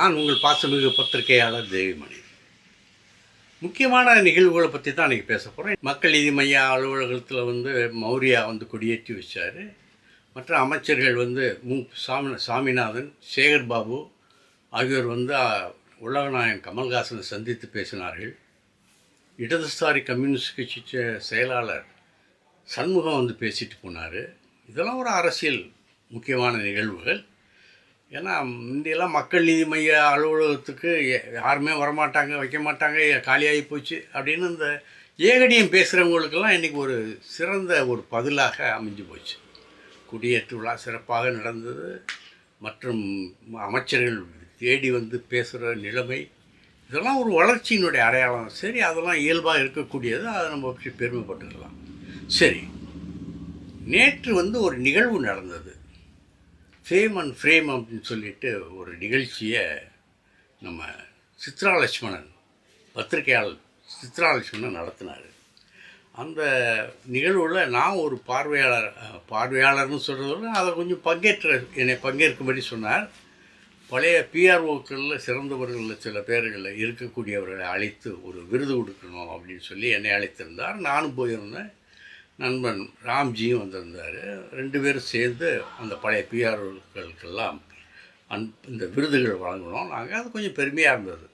நான் உங்கள் பாசமிகு பத்திரிகையாளர் தேவிமணி. முக்கியமான நிகழ்வுகளை பற்றி தான் இன்றைக்கி பேச போகிறேன் மக்கள் நீதி மைய அலுவலகத்தில் வந்து மௌரியா வந்து கொடியேற்றி வச்சார். மற்ற அமைச்சர்கள் வந்து மு. சாமி சாமிநாதன் சேகர் பாபு ஆகியோர் வந்து உலகநாயகன் கமல்ஹாசனை சந்தித்து பேசினார்கள். இடதுசாரி கம்யூனிஸ்ட் கட்சி செயலாளர் சண்முகம் வந்து பேசிட்டு போனார். இதெல்லாம் ஒரு அரசியல் முக்கியமான நிகழ்வுகள். ஏன்னா முந்தியெல்லாம் மக்கள் நீதி மைய அலுவலகத்துக்கு யாருமே வரமாட்டாங்க வைக்க மாட்டாங்க காலியாகி போச்சு அப்படின்னு இந்த ஏகடியம் பேசுகிறவங்களுக்கெல்லாம் இன்றைக்கி ஒரு சிறந்த ஒரு பதிலாக அமைஞ்சு போச்சு. குடியேற்று விழா சிறப்பாக நடந்தது. மற்றும் அமைச்சர்கள் தேடி வந்து பேசுகிற நிலைமை இதெல்லாம் ஒரு வளர்ச்சியினுடைய அடையாளம். சரி அதெல்லாம் இயல்பாக இருக்கக்கூடியது. அதை நம்ம பற்றி பெருமைப்பட்டுக்கலாம். சரி நேற்று வந்து ஒரு நிகழ்வு நடந்தது. ஃபேம் அண்ட் ஃப்ரேம் அப்படின்னு சொல்லிட்டு ஒரு நிகழ்ச்சியை நம்ம சித்ரா லட்சுமணன் பத்திரிகையாளர் சித்ரா லட்சுமணன் நடத்தினார். அந்த நிகழ்வில் நான் ஒரு பார்வையாளர் பார்வையாளர்னு சொல்கிறத விட அதை கொஞ்சம் பங்கேற்ற என்னை பங்கேற்கும்படி சொன்னார். பழைய பிஆர்ஓக்களில் சிறந்தவர்களில் சில பேர்களில் இருக்கக்கூடியவர்களை அழைத்து ஒரு விருது கொடுக்கணும் அப்படின்னு சொல்லி என்னை அழைத்திருந்தார். நானும் போயிருந்தேன். நண்பன் ராம்ஜியும் வந்திருந்தார். ரெண்டு பேரும் சேர்ந்து அந்த பழைய பிஆர்களுக்கெல்லாம் அன் இந்த விருதுகள் வழங்கினோம். நாங்கள் அது கொஞ்சம் பெருமையாக இருந்தது.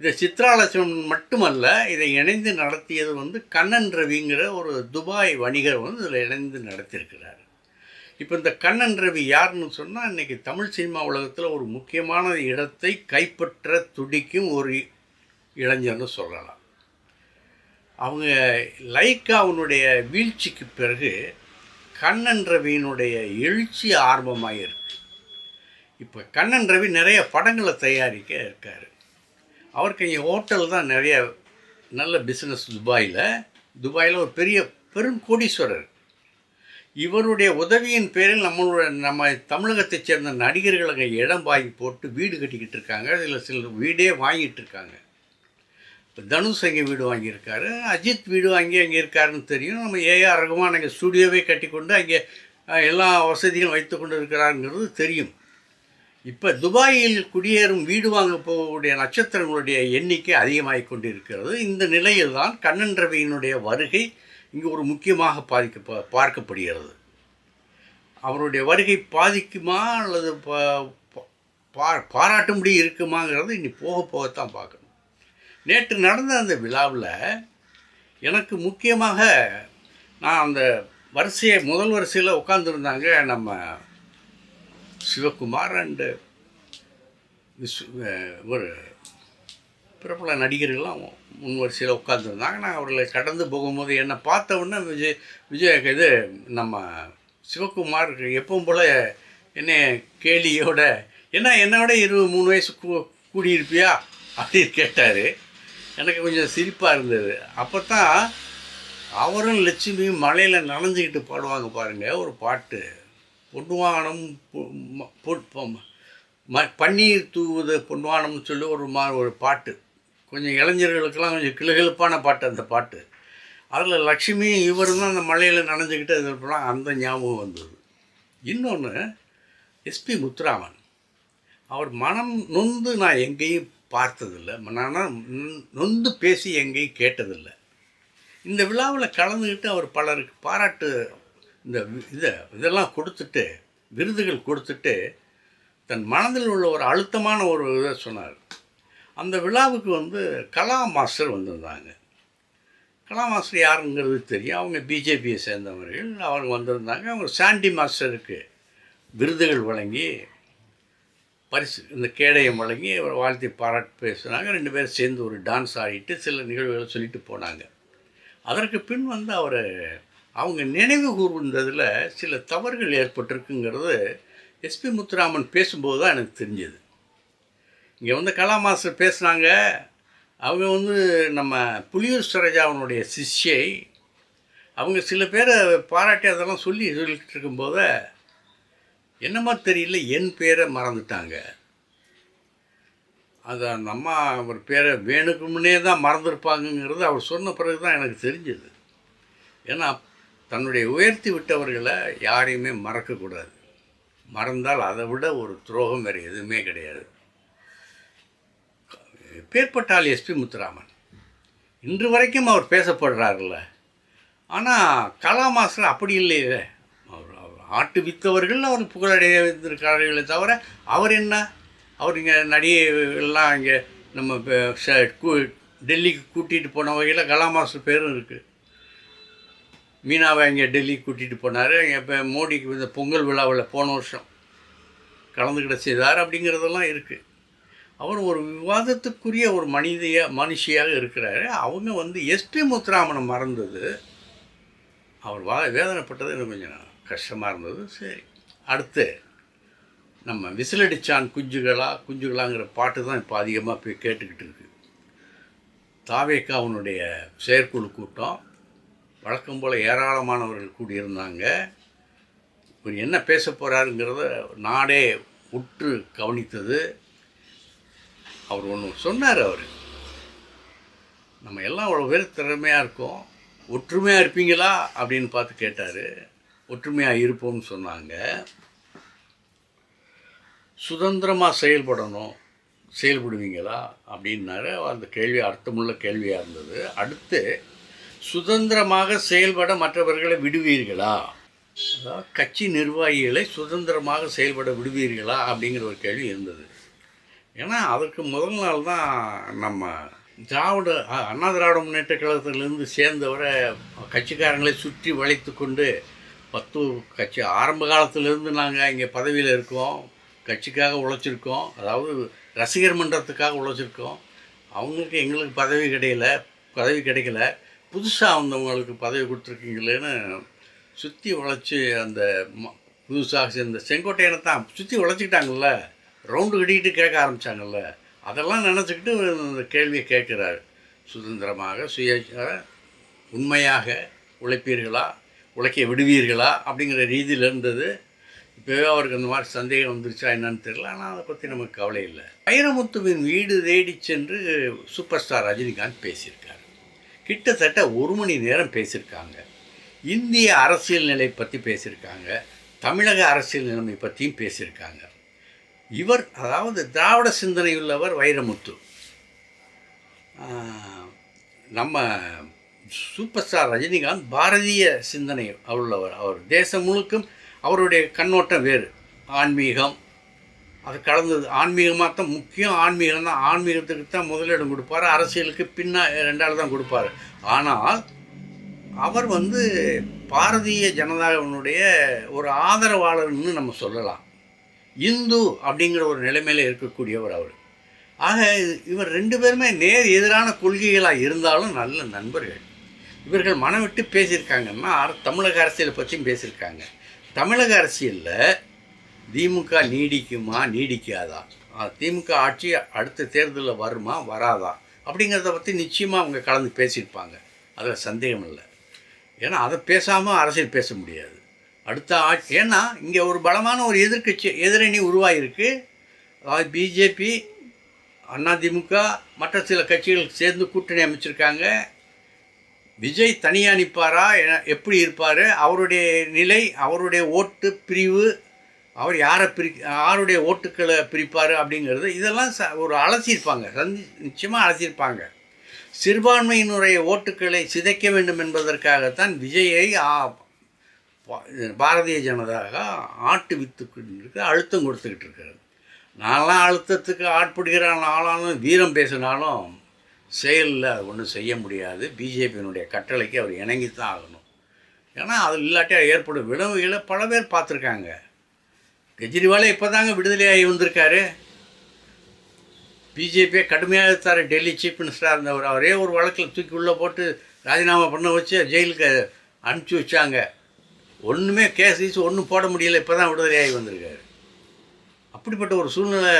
இந்த சித்ராலட்சுமன் மட்டுமல்ல இதை இணைந்து நடத்தியது வந்து கண்ணன் ரவிங்கிற ஒரு துபாய் வணிகர் வந்து இதில் இணைந்து நடத்தியிருக்கிறார். இப்போ இந்த கண்ணன் ரவி யாருன்னு சொன்னால் இன்றைக்கி தமிழ் சினிமா உலகத்தில் ஒரு முக்கியமான இடத்தை கைப்பற்ற துடிக்கும் ஒரு இளைஞர்னு சொல்லலாம். அவங்க லைக்காவுனுடைய வீழ்ச்சிக்கு பிறகு கண்ணன் ரவியினுடைய எழுச்சி ஆர்வமாக இருக்கு இப்போ கண்ணன் ரவி நிறைய படங்களை தயாரிக்க இருக்கார். அவருக்கு இங்கே ஹோட்டல் தான் நிறைய நல்ல பிஸ்னஸ் துபாயில். துபாயில் ஒரு பெரிய பெரும் கோடீஸ்வரர். இவருடைய உதவியின் பேரில் நம்மளோட நம்ம தமிழகத்தைச் சேர்ந்த நடிகர்கள் அங்கே இடம் வாங்கி போட்டு வீடு கட்டிக்கிட்டு இருக்காங்க. இதில் சில வீடே வாங்கிட்டு இருக்காங்க. தனுஷ் அங்கே வீடு வாங்கியிருக்காரு அஜித் வீடு வாங்கி அங்கே இருக்காருன்னு தெரியும். நம்ம ஏஆர் ரகுமான் அங்கே ஸ்டுடியோவே கட்டிக்கொண்டு அங்கே எல்லா வசதிகளும் வைத்து கொண்டு இருக்கிறாருங்கிறது தெரியும். இப்போ துபாயில் குடியேறும் வீடு வாங்க போகக்கூடிய நட்சத்திரங்களுடைய எண்ணிக்கை அதிகமாகிக் கொண்டிருக்கிறது. இந்த நிலையில் தான் கண்ணன் ரவியினுடைய வருகை இங்கு ஒரு முக்கியமாக பாதிக்க பார்க்கப்படுகிறது. அவருடைய வருகை பாதிக்குமா அல்லது பா- பா பாராட்டும்படி இருக்குமாங்கிறது இனி போக போகத்தான் பார்க்கணும். நேற்று நடந்த அந்த விழாவில் எனக்கு முக்கியமாக நான் அந்த வரிசையை முதல் வரிசையில் உட்காந்துருந்தாங்க நம்ம சிவகுமார் அண்டு ஒரு பிரபல நடிகர்கள்லாம் முன் வரிசையில் உட்காந்துருந்தாங்க நான் அவர்களை கடந்து போகும்போது என்னை பார்த்த உடனே விஜய் விஜய் இது நம்ம சிவகுமார் எப்பவும் போல் என்ன கேலியோட என்ன என்னோட இருபது மூணு வயசு கூ கூடியிருப்பியா? அப்படின்னு கேட்டார். எனக்கு கொஞ்சம் சிரிப்பாக இருந்தது. அப்போ தான் அவரும் லட்சுமியும் மலையில் நனைஞ்சிக்கிட்டு பாடுவாங்க பாருங்கள் ஒரு பாட்டு. பொன்வானம் பொ- பன்னீர் தூவுது பொன்வானம்னு சொல்லி ஒரு மா ஒரு பாட்டு. கொஞ்சம் இளைஞர்களுக்கெல்லாம் கொஞ்சம் கிளுகிழப்பான பாட்டு அந்த பாட்டு. அதில் லக்ஷ்மி இவரும் தான் அந்த மலையில் நனைஞ்சிக்கிட்டு அது அந்த ஞாபகம் வந்தது. இன்னொன்று எஸ்பி முத்துராமன். அவர் மனம் நொந்து நான் எங்கேயும் பார்த்ததில்லை. மனம் நொந்து பேசி எங்கேயும் கேட்டதில்லை. இந்த விழாவில் கலந்துக்கிட்டு அவர் பலருக்கு பாராட்டு இந்த இதை இதெல்லாம் கொடுத்துட்டு விருதுகள் கொடுத்துட்டு தன் மனதில் உள்ள ஒரு அழுத்தமான ஒரு இதை சொன்னார். அந்த விழாவுக்கு வந்து கலா மாஸ்டர் வந்திருந்தாங்க. கலா மாஸ்டர் யாருங்கிறது தெரியும். அவங்க பிஜேபியை சேர்ந்தவர்கள். அவங்க வந்திருந்தாங்க. அவங்க சாண்டி மாஸ்டருக்கு விருதுகள் வழங்கி பரிசு. இந்த கேடயம் வழங்கி அவர் வாழ்த்தி பாராட்டு பேசுனாங்க. ரெண்டு பேரும் சேர்ந்து ஒரு டான்ஸ் ஆடிட்டு சில நிகழ்வுகளை சொல்லிட்டு போனாங்க. அதற்கு பின் வந்து அவர் அவங்க நினைவு கூர்ந்ததில் சில தவறுகள் ஏற்பட்டிருக்குங்கிறது எஸ்பி முத்துராமன் பேசும்போது தான் எனக்கு தெரிஞ்சது. இங்கே வந்து கலா மாஸ்டர் பேசுனாங்க. அவங்க வந்து நம்ம புலியூர் சரோஜாவனுடைய சிஷ்யை. அவங்க சில பேரை பாராட்டி அதெல்லாம் சொல்லி சொல்லிட்டு இருக்கும்போது என்னமோ தெரியல என் பேரை மறந்துட்டாங்க. அது அந்த அம்மா அவர் பேரை வேணுக்கு முன்னே தான் மறந்துருப்பாங்கங்கிறது அவர் சொன்ன பிறகு தான் எனக்கு தெரிஞ்சது. ஏன்னா தன்னுடைய உயர்த்தி விட்டவர்களை யாரையுமே மறக்கக்கூடாது. மறந்தால் அதை விட ஒரு துரோகம் வேறு எதுவுமே கிடையாது. பேர்பட்டால் எஸ்பி முத்துராமன். இன்று வரைக்கும் அவர் பேசப்படுறாருல்ல. ஆனால் கலா மாஸ்டர் அப்படி இல்லையே. ஆட்டு வித்தவர்கள் அவர் புகழடைந்திருக்கிறார்களே தவிர அவர் என்ன? அவர் இங்கே நடிகை எல்லாம் இங்கே நம்ம டெல்லிக்கு கூட்டிகிட்டு போன வகையில் கலாமாசு பேரும் இருக்குது மீனாவை இங்கே டெல்லிக்கு கூட்டிகிட்டு போனார். இப்போ மோடிக்கு இந்த பொங்கல் விழாவில் போன வருஷம் கலந்துக்கிட செய்தார் அப்படிங்கிறதெல்லாம் இருக்குது அவர் ஒரு விவாதத்துக்குரிய ஒரு மனிதைய மனுஷியாக இருக்கிறாரு. அவங்க வந்து எஸ்பி முத்துராமனை மறந்தது. அவர் வா வேதனைப்பட்டது எனக்கு கொஞ்சம் கஷ்டமாக இருந்தது. சரி அடுத்து நம்ம விசிலடிச்சான் குஞ்சுகளா குஞ்சுகளாங்கிற பாட்டு தான் இப்போ அதிகமாக போய் கேட்டுக்கிட்டு இருக்கு. தாவேக்காவனுடைய செயற்குழு கூட்டம் வழக்கம் போல் ஏராளமானவர்கள் கூடியிருந்தாங்க. இவர் என்ன பேச போகிறாருங்கிறத நாடே உற்று கவனித்தது. அவர் ஒன்று சொன்னார் அவர் நம்ம எல்லாம் அவ்வளோ பேர் திறமையாக இருக்கோம் ஒற்றுமையாக இருப்பீங்களா? அப்படின்னு பார்த்து கேட்டார். ஒற்றுமையாக இருப்போம்னு சொன்னாங்க. சுதந்திரமாக செயல்படணும் செயல்படுவீங்களா? அப்படின்னாரு. அந்த கேள்வி அர்த்தமுள்ள கேள்வியாக இருந்தது. அடுத்து சுதந்திரமாக செயல்பட மற்றவர்களை விடுவீர்களா? அதாவது கட்சி நிர்வாகிகளை சுதந்திரமாக செயல்பட விடுவீர்களா? அப்படிங்கிற ஒரு கேள்வி இருந்தது. ஏன்னா அதற்கு முதல் நாள் தான் நம்ம திராவிட அண்ணா திராவிட முன்னேற்ற கழகத்திலிருந்து சேர்ந்தவரை கட்சிக்காரங்களை சுற்றி வளைத்து கொண்டு பத்து கட்சி ஆரம்ப காலத்திலேருந்து நாங்கள் இங்கே பதவியில் இருக்கோம். கட்சிக்காக உழைச்சிருக்கோம். அதாவது ரசிகர் மன்றத்துக்காக உழைச்சிருக்கோம். அவங்களுக்கு எங்களுக்கு பதவி கிடைக்கல பதவி கிடைக்கல. புதுசாக வந்தவங்களுக்கு பதவி கொடுத்துருக்கீங்களேன்னு சுற்றி உழைச்சி அந்த ம- புதுசாக சேர்ந்த செங்கோட்டையனை தான் சுற்றி உழைச்சிக்கிட்டாங்கல்ல. ரவுண்டு கட்டிக்கிட்டு கேட்க ஆரம்பித்தாங்கல்ல அதெல்லாம் நினச்சிக்கிட்டு அந்த கேள்வியை கேட்குறாரு. சுதந்திரமாக சுய உண்மையாக உழைப்பீர்களா? உழைக்க விடுவீர்களா அப்படிங்கிற ரீதியில் இருந்தது. இப்போவே அவருக்கு அந்த மாதிரி சந்தேகம் வந்துருச்சா என்னன்னு தெரியல. ஆனால் அதை பற்றி நமக்கு கவலை இல்லை. வைரமுத்துவின் வீடு தேடி சென்று சூப்பர் ஸ்டார் ரஜினிகாந்த் பேசியிருக்காரு. கிட்டத்தட்ட ஒரு மணி நேரம் பேசியிருக்காங்க. இந்திய அரசியல் நிலை பற்றி பேசியிருக்காங்க. தமிழக அரசியல் நிலைமை பற்றியும் பேசியிருக்காங்க. இவர் அதாவது திராவிட சிந்தனையுள்ளவர் வைரமுத்து. நம்ம சூப்பர் ஸ்டார் ரஜினிகாந்த் பாரதிய சிந்தனை உள்ளவர். அவர் தேசம் முழுக்கும் அவருடைய கண்ணோட்டம் வேறு. ஆன்மீகம் அது கலந்தது. ஆன்மீகமாக தான் முக்கியம். ஆன்மீகம் தான். ஆன்மீகத்துக்கு தான் முதலிடம் கொடுப்பார். அரசியலுக்கு பின்னா ரெண்டாவது தான் கொடுப்பார். ஆனால் அவர் வந்து பாரதிய ஜனதாவினுடைய ஒரு ஆதரவாளர்னு நம்ம சொல்லலாம். இந்து அப்படிங்கிற ஒரு நிலைமையில் இருக்கக்கூடியவர் அவர். ஆக இவர் ரெண்டு பேருமே நேர் எதிரான கொள்கைகளாக இருந்தாலும் நல்ல நண்பர்கள். இவர்கள் மனம் விட்டு பேசியிருக்காங்கன்னா அர- தமிழக அரசியலை பற்றியும் பேசியிருக்காங்க. தமிழக அரசியலில் திமுக நீடிக்குமா நீடிக்காதா? திமுக ஆட்சி அடுத்த தேர்தலில் வருமா வராதா? அப்படிங்கிறத பற்றி நிச்சயமாக அவங்க கலந்து பேசியிருப்பாங்க. அதில் சந்தேகம் இல்லை. ஏன்னா அதை பேசாமல் அரசியல் பேச முடியாது. அடுத்த ஆட்சி ஏன்னா இங்கே ஒரு பலமான ஒரு எதிர்க்கட்சி எதிரணி உருவாகிருக்கு அதாவது பிஜேபி அதிமுக மற்ற சில கட்சிகள் சேர்ந்து கூட்டணி அமைச்சிருக்காங்க. விஜய் தனியாக நிற்பாரா எப்படி இருப்பார்? அவருடைய நிலை அவருடைய ஓட்டு பிரிவு அவர் யாரை பிரி யாருடைய ஓட்டுக்களை பிரிப்பார் அப்படிங்கிறது இதெல்லாம் ச ஒரு அலசியிருப்பாங்க. சந்தி நிச்சயமாக அலசியிருப்பாங்க. சிறுபான்மையினுடைய ஓட்டுக்களை சிதைக்க வேண்டும் என்பதற்காகத்தான் விஜயை பாரதிய ஜனதாக ஆட்டு வித்துக்கிட்டு அழுத்தம் கொடுத்துக்கிட்டு இருக்கிறது நான்லாம் அழுத்தத்துக்கு ஆட்படுகிற ஆளாலும் வீரம் பேசினாலும் செயலில் அது ஒன்றும் செய்ய முடியாது. பிஜேபியினுடைய கட்டளைக்கு அவர் இணங்கித்தான் ஆகணும். ஏன்னா அது இல்லாட்டியா ஏற்படும் விளைவுகளை பல பேர் பார்த்துருக்காங்க. கெஜ்ரிவாலே இப்போ தாங்க விடுதலையாகி வந்திருக்காரு. பிஜேபியை கடுமையாக எடுத்தார் டெல்லி சீஃப் மினிஸ்டராக இருந்தவர். அவரே ஒரு வழக்கில் தூக்கி உள்ளே போட்டு ராஜினாமா பண்ண வச்சு ஜெயிலுக்கு அனுப்பிச்சி வச்சாங்க. ஒன்றுமே கேஸ் ஈஸு ஒன்றும் போட முடியல. இப்போ தான் விடுதலையாகி வந்திருக்காரு. அப்படிப்பட்ட ஒரு சூழ்நிலை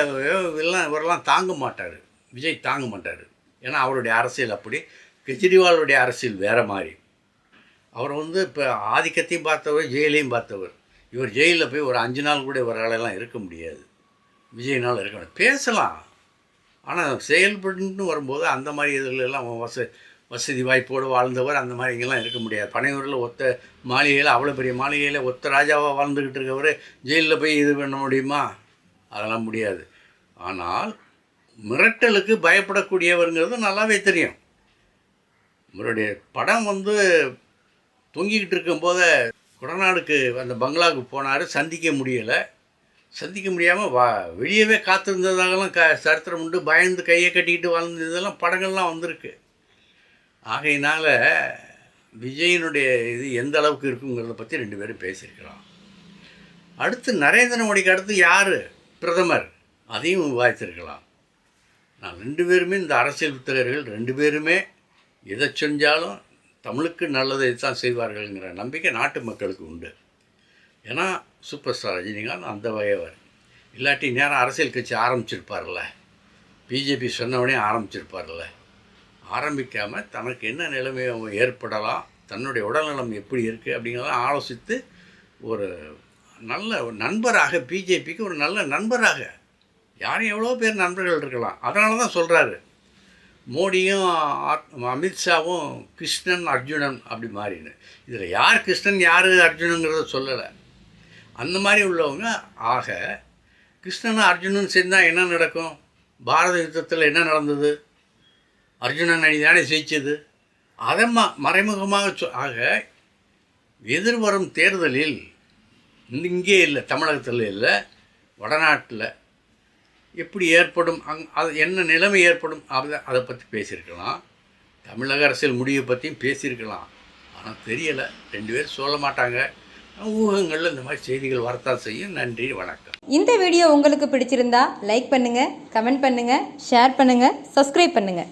எல்லாம் இவரெல்லாம் தாங்க மாட்டார். விஜய் தாங்க மாட்டார். ஏன்னா அவருடைய அரசியல் அப்படி. கெஜ்ரிவாலுடைய அரசியல் வேறு மாதிரி. அவர் வந்து இப்போ ஆதிக்கத்தையும் பார்த்தவர் ஜெயிலையும் பார்த்தவர். இவர் ஜெயிலில் போய் ஒரு அஞ்சு நாள் கூட இவராலெல்லாம் இருக்க முடியாது. விஜய்னால் இருக்க முடியாது. பேசலாம். ஆனால் செயல்படுன்னு வரும்போது அந்த மாதிரி இதுலெல்லாம் வச வசதி வாய்ப்போடு வாழ்ந்தவர் அந்த மாதிரி இங்கெல்லாம் இருக்க முடியாது. பனையூரில் ஒத்த மாளிகையில் அவ்வளோ பெரிய மாளிகையில் ஒத்த ராஜாவாக வாழ்ந்துக்கிட்டு இருக்கவர் ஜெயிலில் போய் இது பண்ண முடியுமா? அதெல்லாம் முடியாது. ஆனால் மிரட்டலுக்கு பயப்படக்கூடியவருங்கிறது நல்லாவே தெரியும். இவருடைய படம் வந்து தொங்கிக்கிட்டு இருக்கும்போது குடநாடுக்கு அந்த பங்களாவுக்கு போனார் சந்திக்க முடியலை. சந்திக்க முடியாமல் வா வெளியவே காத்திருந்ததாகலாம் க சரித்திரம் உண்டு பயந்து கையை கட்டிக்கிட்டு வாழ்ந்ததெல்லாம் படங்கள்லாம் வந்திருக்கு. ஆகையினால் விஜயனுடைய இது எந்த அளவுக்கு இருக்குங்கிறத பற்றி ரெண்டு பேரும் பேசியிருக்கிறோம் அடுத்து நரேந்திர மோடிக்கு அடுத்து யார்? பிரதமர். அதையும் விவாதித்திருக்கலாம். நான் ரெண்டு பேருமே இந்த அரசியல் புத்தகர்கள் ரெண்டு பேருமே எதை செஞ்சாலும் தமிழுக்கு நல்லதை தான் செய்வார்கள்ங்கிற நம்பிக்கை நாட்டு மக்களுக்கு உண்டு. ஏன்னா சூப்பர் ஸ்டார் ரஜினிகாந்த் அந்த வகையவர் இல்லாட்டி நேரம் அரசியல் கட்சி ஆரம்பிச்சிருப்பார்ல. பிஜேபி சொன்னவனே ஆரம்பிச்சிருப்பார்ல. ஆரம்பிக்காமல் தனக்கு என்ன நிலைமை ஏற்படலாம் தன்னுடைய உடல்நலம் எப்படி இருக்குது அப்படிங்கிறத ஆலோசித்து ஒரு நல்ல ஒரு நண்பராக பிஜேபிக்கு ஒரு நல்ல நண்பராக யாரும் எவ்வளோ பேர் நண்பர்கள் இருக்கலாம். அதனால தான் சொல்கிறாரு மோடியும் அமித்ஷாவும் கிருஷ்ணன் அர்ஜுனன் அப்படி மாறின்னு இதில் யார் கிருஷ்ணன் யார் அர்ஜுனுங்கிறத சொல்லலை. அந்த மாதிரி உள்ளவங்க ஆக கிருஷ்ணன் அர்ஜுனன் சேர்ந்தால் என்ன நடக்கும்? பாரத யுத்தத்தில் என்ன நடந்தது? அர்ஜுனன் அணி தானே ஜெயிச்சது. அதை ம மறைமுகமாக சொ ஆக எதிர்வரும் தேர்தலில் இங்கே இல்லை தமிழகத்தில் இல்லை வடநாட்டில் எப்படி ஏற்படும் அங் அது என்ன நிலைமை ஏற்படும் அதை அதை பற்றி பேசியிருக்கலாம். தமிழக அரசியல் முடிவை பற்றியும் பேசியிருக்கலாம். ஆனால் தெரியலை. ரெண்டு பேரும் சொல்ல மாட்டாங்க. ஊகங்களில் இந்த மாதிரி செய்திகள் வரத்தான் செய்யும். நன்றி வணக்கம். இந்த வீடியோ உங்களுக்கு பிடிச்சிருந்தா லைக் பண்ணுங்கள் கமெண்ட் பண்ணுங்கள் ஷேர் பண்ணுங்கள் சப்ஸ்கிரைப் பண்ணுங்கள்